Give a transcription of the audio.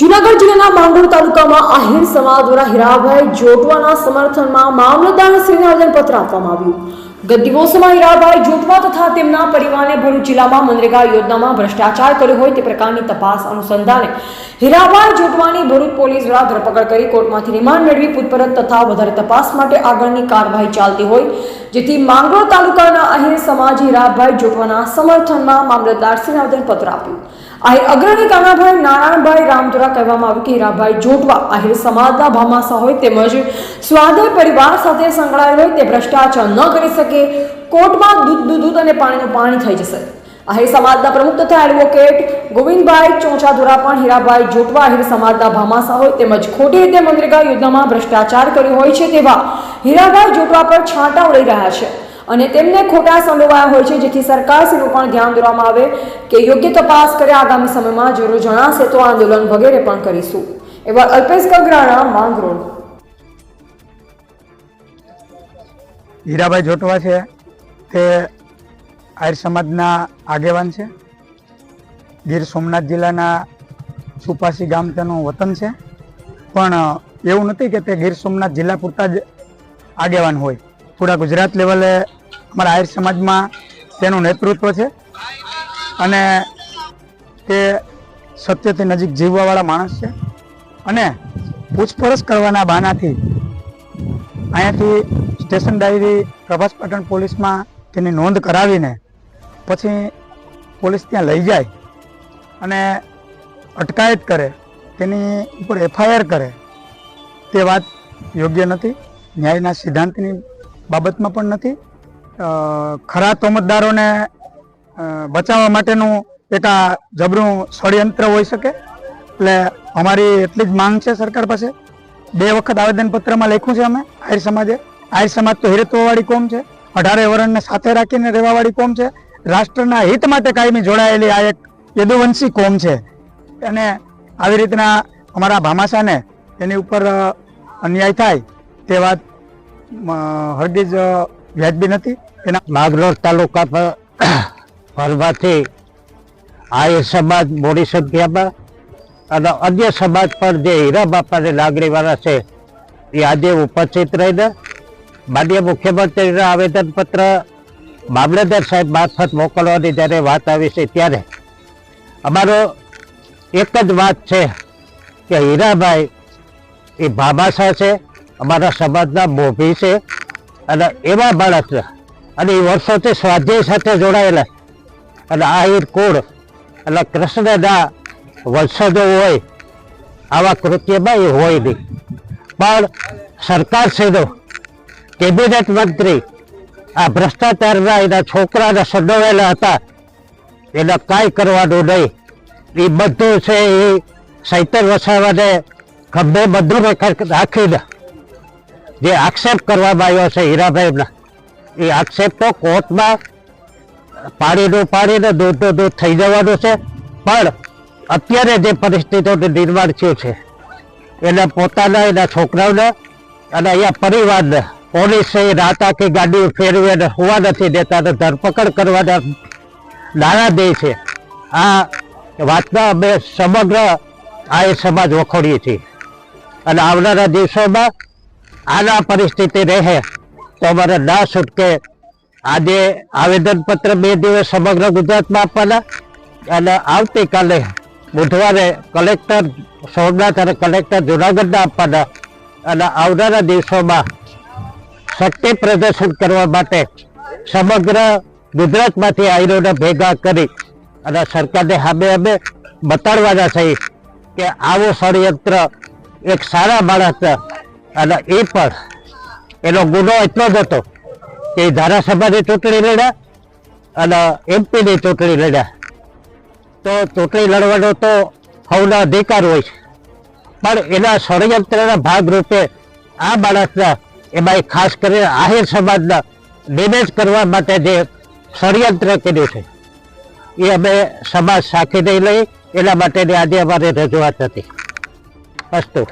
જુનાગઢ જિલ્લાના માંગરોળ તાલુકામાં આહિર સમાજ દ્વારા હીરાભાઈ જોટવાના સમર્થનમાં મામલતદારશ્રીને આવેદનપત્ર આપવામાં આવ્યું. ગત દિવસોમાં હીરાભાઈ જોટવા તથા તેમના પરિવારને ભરૂચ જિલ્લામાં મનરેગા યોજનામાં ભ્રષ્ટાચાર કર્યો હોય તે પ્રકારની તપાસ અનુસંધાને હીરાભાઈ જોટવાની ભરૂચ પોલીસ દ્વારા ધરપકડ કરી કોર્ટમાંથી રિમાન્ડ મેળવી પૂછપરછ તથા વધારે તપાસ માટે આગળની કાર્યવાહી ચાલતી હોય, જેથી માંગરોળ તાલુકાના આહિર સમાજ હીરાભાઈ જોટવાના સમર્થનમાં મામલતદારશ્રીને આવેદનપત્ર આપ્યું. આહિર અગ્રણી કાનાભાઈ નારાયણભાઈ રામધુરા કહેવામાં આવ્યું કે હીરાભાઈ જોટવા આહિર સમાજના ભામાસા હોય તેમજ સ્વાધ્યાય પરિવાર સાથે સંકળાયેલ હોય તે ભ્રષ્ટાચાર ન કરી શકે, કોર્ટમાં દૂધ દૂધ અને પાણીનું પાણી થઈ જશે. આહિર સમાજના પ્રમુખ તથા એડવોકેટ ગોવિંદભાઈ ચોંચાધુરા પણ હીરાભાઈ જોટવા આહિર સમાજના ભામાસા હોય તેમજ ખોટી રીતે મનરેગા યોજનામાં ભ્રષ્ટાચાર કર્યો હોય છે તેવા હીરાભાઈ જોટવા પર છાંટા ઉડી રહ્યા છે. અને તેમને ખોટા સંડોવાયા હોય છે, જેથી સરકારશ્રીનું પણ ધ્યાન દોરવામાં આવે કે યોગ્ય તપાસ કરે, આગામી સમયમાં જરૂર જણાશે તો આંદોલન વગેરે પણ કરીશું. એવા અલ્પેશ કગરાણા માંગરોળ. હીરાભાઈ જોટવા છે, તે આર્ય સમાજના આગેવાન છે. ગીર સોમનાથ જિલ્લાના સુપાસી ગામ તેનું વતન છે. પણ એવું નથી કે તે ગીર સોમનાથ જિલ્લા પૂરતા જ આગેવાન હોય. પૂરા ગુજરાત લેવલે અમારા આહિર સમાજમાં તેનું નેતૃત્વ છે. અને તે સત્યથી નજીક જીવવાવાળા માણસ છે. અને પૂછપરછ કરવાના બહાનાથી અહીંયાથી સ્ટેશન ડાયરી પ્રભાસ પાટણ પોલીસમાં તેની નોંધ કરાવીને પછી પોલીસ ત્યાં લઈ જાય અને અટકાયત કરે, તેની ઉપર એફઆઈઆર કરે, તે વાત યોગ્ય નથી. ન્યાયના સિદ્ધાંતની બાબતમાં પણ નથી. ખરા તોમતદારોને બચાવવા માટેનું એક આ જબરું ષડયંત્ર હોઈ શકે. એટલે અમારી એટલી જ માંગ છે સરકાર પાસે. બે વખત આવેદનપત્રમાં લખ્યું છે અમે આહિર સમાજે. આહિર સમાજ તો હિરત્વવાળી કોમ છે. અઢારે વર્ણને સાથે રાખીને રહેવાવાળી કોમ છે. રાષ્ટ્રના હિત માટે કાયમી જોડાયેલી આ એક યદુવંશી કોમ છે. અને આવી રીતના અમારા ભામાસાને એની ઉપર અન્યાય થાય તે વાત અ, વ્યાજબી નથી. એના માગરોળ તાલુકા પર ફરવાથી આર્ય સમાજ મોડી સંખ્યામાં અને અન્ય સમાજ પર જે હીરા બાપાની લાગણીવાળા છે એ આજે ઉપસ્થિત રહીને માન્ય મુખ્યમંત્રીના આવેદનપત્ર મામલતદાર સાહેબ મારફત મોકલવાની જ્યારે વાત આવી છે ત્યારે અમારો એક જ વાત છે કે હીરાભાઈ એ ભામાશા છે. અમારા સમાજના મોભી છે અને એવા બાળક અને એ વર્ષોથી સ્વાધ્યાય સાથે જોડાયેલા અને આ કુળ એટલે કૃષ્ણના વંશજો હોય, આવા કૃત્યમાં એ હોય નહીં. પણ સરકાર શ્રીનો, કેબિનેટ મંત્રી, આ ભ્રષ્ટાચારના એના છોકરાને સંડોવેલા હતા, એને કાંઈ કરવાનું નહીં. એ બધું છે એ સૈતર વસાવાને ખભે બધું રાખીને જે આક્ષેપ કરવામાં આવ્યો છે હીરાભાઈના, એ આક્ષેપ તો કોર્ટમાં પાણીનું પાણીને દૂધનું દૂધ થઈ જવાનું છે, પણ અત્યારે જે પરિસ્થિતિઓનું નિર્માણ થયું છે, એને પોતાના, એના છોકરાઓને અને અહીંયા પરિવારને પોલીસે રાત આખી ગાડી ફેરવી અને હોવા નથી દેતા અને ધરપકડ કરવાના નાણાં દે છે. આ વાતના અમે સમગ્ર આ એ સમાજ વખોડીએ છીએ. અને આવનારા દિવસોમાં આના પરિસ્થિતિ રહે. તો અમારે ના છૂટકે આજે આવેદનપત્ર બે દિવસ સમગ્ર ગુજરાતમાં આપવાના અને આવતીકાલે બુધવારે કલેક્ટર સોમનાથ અને કલેક્ટર જુનાગઢના આપવાના અને આવનારા દિવસોમાં શક્તિ પ્રદર્શન કરવા માટે સમગ્ર ગુજરાતમાંથી આઈરોને ભેગા કરી અને સરકારને સામે અમે બતાડવાના છે કે આવું ષડયંત્ર એક સારા માણસ અને એ પણ, એનો ગુનો એટલો જ હતો કે ધારાસભાની ચૂંટણી લડ્યા અને એમપીની ચૂંટણી લડ્યા. તો ચૂંટણી લડવાનો તો સૌના અધિકાર હોય છે. પણ એના ષડયંત્રના ભાગરૂપે આ માણસના, એમાં ખાસ કરીને આહિર સમાજના ડેમેજ કરવા માટે જે ષડયંત્ર કર્યું છે, એ અમે સમાજ સાખી નહીં લઈ, એના માટેની આજે અમારી રજૂઆત હતી. અસ્તુ